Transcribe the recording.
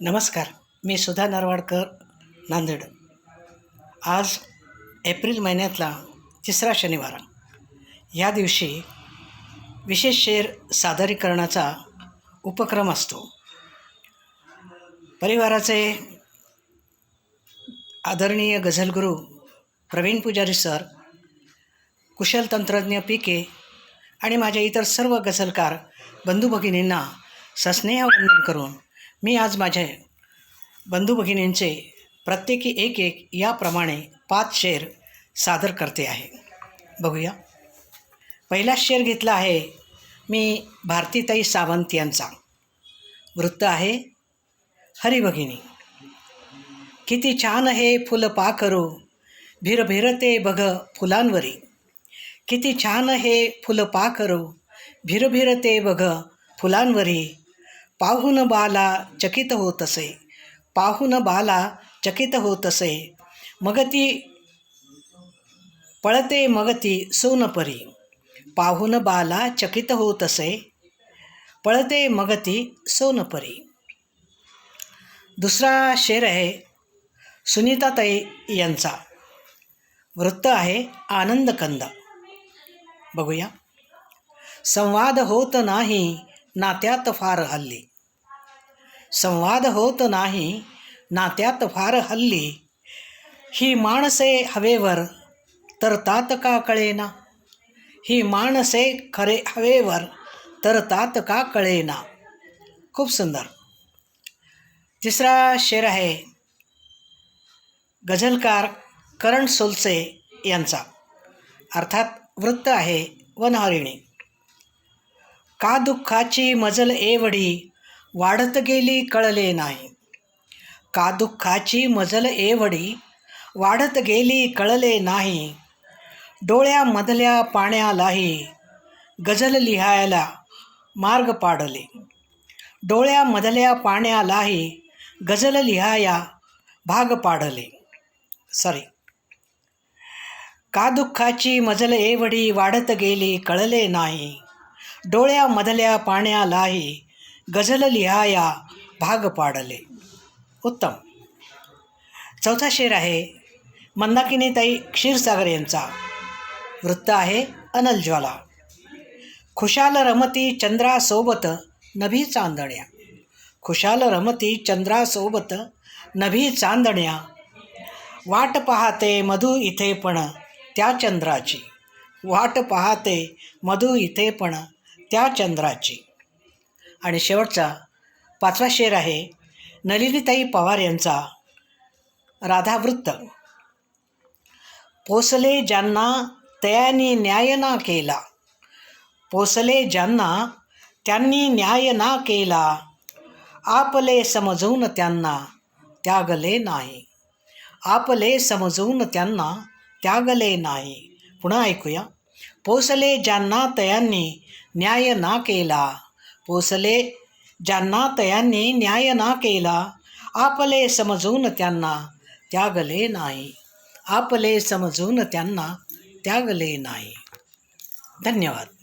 नमस्कार मी सुधा नरवाडकर नांदेड. आज एप्रिल महिन्यातला तिसरा शनिवार. या दिवशी विशेष शेर सादरीकरणाचा उपक्रम असतो. परिवाराचे आदरणीय गझलगुरू प्रवीण पुजारी सर कुशल तंत्रज्ञ पी के आणि माझ्या इतर सर्व गझलकार बंधू भगिनींना सस्नेह वंदन करून मी आज माझे बंधू भगिनींचे प्रत्येकी एक एक याप्रमाणे पाच शेर सादर करते आहे. बघूया. पहिला शेर घेतला आहे मी भारतीताई सावंत यांचा. वृत्त आहे हरिभगिनी किती छान हे फुल पा करू भिरभिरते बघ फुलांवरी. किती छान हे फुल पा करू भिरभिरते बघ फुलांवरी पाहून बाला चकित होत असे पाहून बाला चकित होत असे मग ती पळते मग ती सोनपरी पाहून बाला चकित होत असे पळते मग ती सोनपरी दुसरा शेर आहे सुनीताताई यांचा. वृत्त आहे आनंदकंद. बघूया. संवाद होत नाही नात्यात फार हल्ली. संवाद होत नाही नात्यात फार हल्ली. ही माणसे हवेवर तर तात का कळेना? ही माणसे खरे हवेवर तर तात का कळेना? खूप सुंदर. तिसरा शेर आहे गझलकार करण सोलसे यांचा. अर्थात वृत्त आहे वनहरिणी. का दुःखाची मजल एवढी वाढत गेली कळले नाही. का दुःखाची मजल एवढी? वाढत गेली कळले नाही. डोळ्यामधल्या पाण्यालाही गझल लिहायला मार्ग पाडले. डोळ्यामधल्या पाण्यालाही गझल लिहाया भाग पाडले. सॉरी का दुःखाची मजल एवढी वाढत गेली कळले नाही. डोळ्यामधल्या पाण्यालाही गझल लिहाया भाग पाडले. उत्तम. चौथा शेर आहे मंदाकिनीताई क्षीरसागर यांचा. वृत्त आहे अनल ज्वाला. खुशाल रमती चंद्रासोबत नभी चांदण्या. खुशाल रमती चंद्रासोबत नभी चांदण्या. वाट पाहते मधु इथे पण त्या चंद्राची. वाट पाहते मधु इथे पण त्या चंद्राची. आणि शेवटचा पाचवा शेर आहे नलिनीताई पवार यांचा राधावृत्त. पोसले ज्यांना तयानी न्याय ना केला. पोसले ज्यांना त्यांनी न्याय ना केला. आपले समजवून त्यांना त्यागले नाही. आपले समजवून त्यांना त्यागले नाही. पुन्हा ऐकूया. पोसले ज्यांना तयांनी न्याय ना केला पोसले ज्यांना तयांनी न्याय ना केला आपले समजून त्यांना त्यागले नाही. आपले समजून त्यांना त्यागले नाही. धन्यवाद.